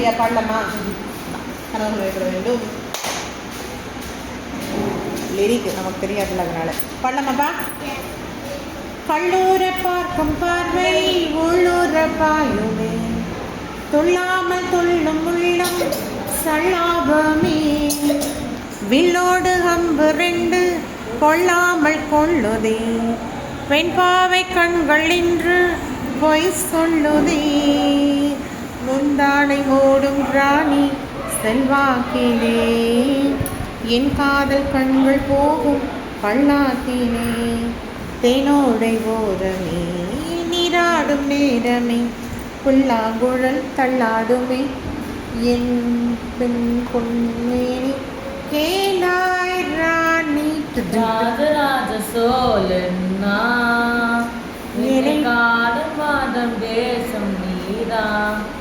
இல்லையா பாடலாமா கனவுகள் ஏற்பட வேண்டும். லிரிக் நமக்கு தெரியாதுல்ல அதனால பாடலாமாப்பா கல்லூர பார்க்கும் பார்வை உள்ளூர பாயுமே. துள்ளாமல் துள்ளும் உள்ளம் சல்லாபமே. வில்லோடு அம்பு ரெண்டு கொள்ளாமல் கொள்ளுதே. பெண் பாவை கண்கள் இன்று பொய் சொல்லுதே. ஓடும் ராணி செல்வாக்கிலே. என் காதல் கண்கள் போகும் பல்லாக்கிலே தேனோடை ஓரமே நீராடும் நேரமே. புல்லாங்குழல் தள்ளாடுமே. என் பெண் பொன்மேனி கேளாய் ராணி. ராஜராஜ சோழன்னா. நினை- காடு மாதம் தேசம் நீதான்